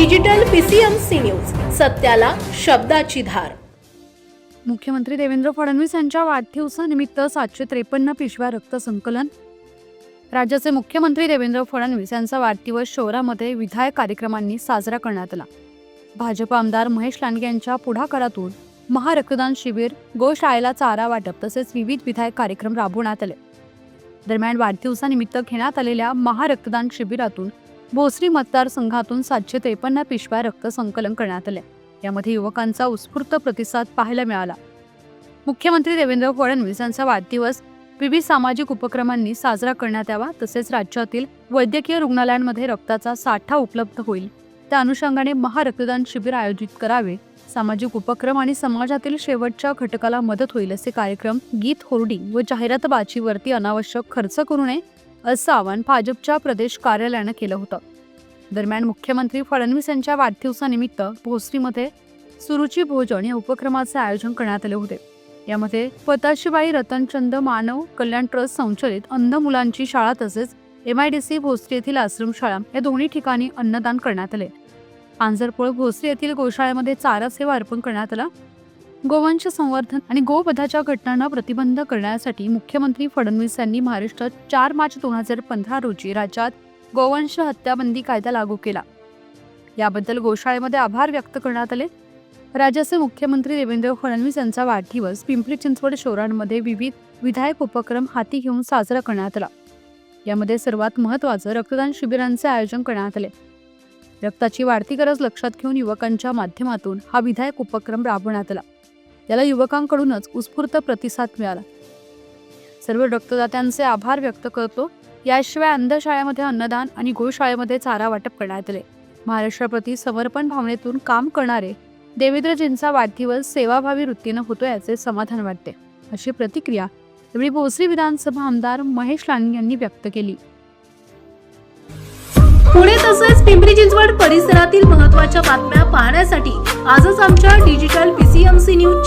Digital PCMC news सत्याला शब्दाची धार. मुख्यमंत्री देवेंद्र फडणवीस यांच्या वाढदिवसानिमित्त सातशे त्रेपन्न पिशव्या रक्त संकलन. राज्याचे मुख्यमंत्री देवेंद्र फडणवीस यांचा वाढदिवस शहरामध्ये विधायक कार्यक्रमांनी साजरा करण्यात आला. भाजप आमदार महेश लांडगे यांच्या पुढाकारातून महारक्तदान शिबिर गोशाळेला चारा वाटप तसेच विविध विधायक कार्यक्रम राबवण्यात आले. दरम्यान वाढदिवसानिमित्त घेण्यात आलेल्या महारक्तदान शिबिरातून भोसरी मतदारसंघातून सातशे त्रेपन्न पिशव्या रक्त संकलन करण्यात आले. यामध्ये युवकांचा उत्स्फूर्त प्रतिसाद पाहायला मिळाला. मुख्यमंत्री देवेंद्र फडणवीस यांचा वाढदिवस विविध सामाजिक उपक्रमांनी साजरा करण्यात यावा तसेच राज्यातील वैद्यकीय रुग्णालयांमध्ये रक्ताचा साठा उपलब्ध होईल. त्या अनुषंगाने महारक्तदान शिबिर आयोजित करावे. सामाजिक उपक्रम आणि समाजातील शेवटच्या घटकाला मदत होईल असे कार्यक्रम गीत होर्डिंग व जाहिरातबाजीवरती अनावश्यक खर्च करू नये असं आवाहन भाजपच्या प्रदेश कार्यालयानं केलं होतं. दरम्यान मुख्यमंत्री फडणवीस यांच्या वाढदिवसानिमित्त भोसरीमध्ये सुरुची भोजन या उपक्रमाचे आयोजन करण्यात आले होते. यामध्ये पताशीबाई रतनचंद मानव कल्याण ट्रस्ट संचलित अंध मुलांची शाळा तसेच M I D C Bhosari येथील आश्रमशाळा या दोन्ही ठिकाणी अन्नदान करण्यात आले. पांजरपोळ भोसरी येथील गोशाळ्यामध्ये चारा सेवा अर्पण करण्यात आला. गोवंश संवर्धन आणि गोवधाच्या घटनांना प्रतिबंध करण्यासाठी मुख्यमंत्री फडणवीस यांनी महाराष्ट्रात चार मार्च दोन हजार पंधरा रोजी राज्यात गोवंश हत्याबंदी कायदा लागू केला. याबद्दल गोशाळेमध्ये आभार व्यक्त करण्यात आले. राज्याचे मुख्यमंत्री देवेंद्र फडणवीस यांचा वाढदिवस पिंपरी चिंचवड शहरांमध्ये विविध विधायक उपक्रम हाती घेऊन साजरा करण्यात आला. यामध्ये सर्वात महत्त्वाचं रक्तदान शिबिरांचे आयोजन करण्यात आले. रक्ताची वाढती गरज लक्षात घेऊन युवकांच्या माध्यमातून हा विधायक उपक्रम राबवण्यात आला. याला युवकांकडूनच उत्स्फूर्त प्रतिसाद मिळाला. सर्व रक्तदात्यांचे आभार व्यक्त करतो. याशिवाय अंधशाळेमध्ये अन्नदान आणि गोशाळेमध्ये चारा वाटप करण्यात आले. महाराष्ट्राप्रती समर्पण भावनेतून काम करणारे देवेंद्रजींचा वाढदिवस सेवाभावी वृत्तीनं होतो याचे समाधान वाटते. अशी प्रतिक्रिया यावेळी भोसरी विधानसभा आमदार महेश लांडगे यांनी व्यक्त केली. पुणे तसेच पिंपरी चिंचवड परिसरातील महत्त्वाच्या बातम्या पाहण्यासाठी आजच आमच्या डिजिटल पीसीएमसी न्यूज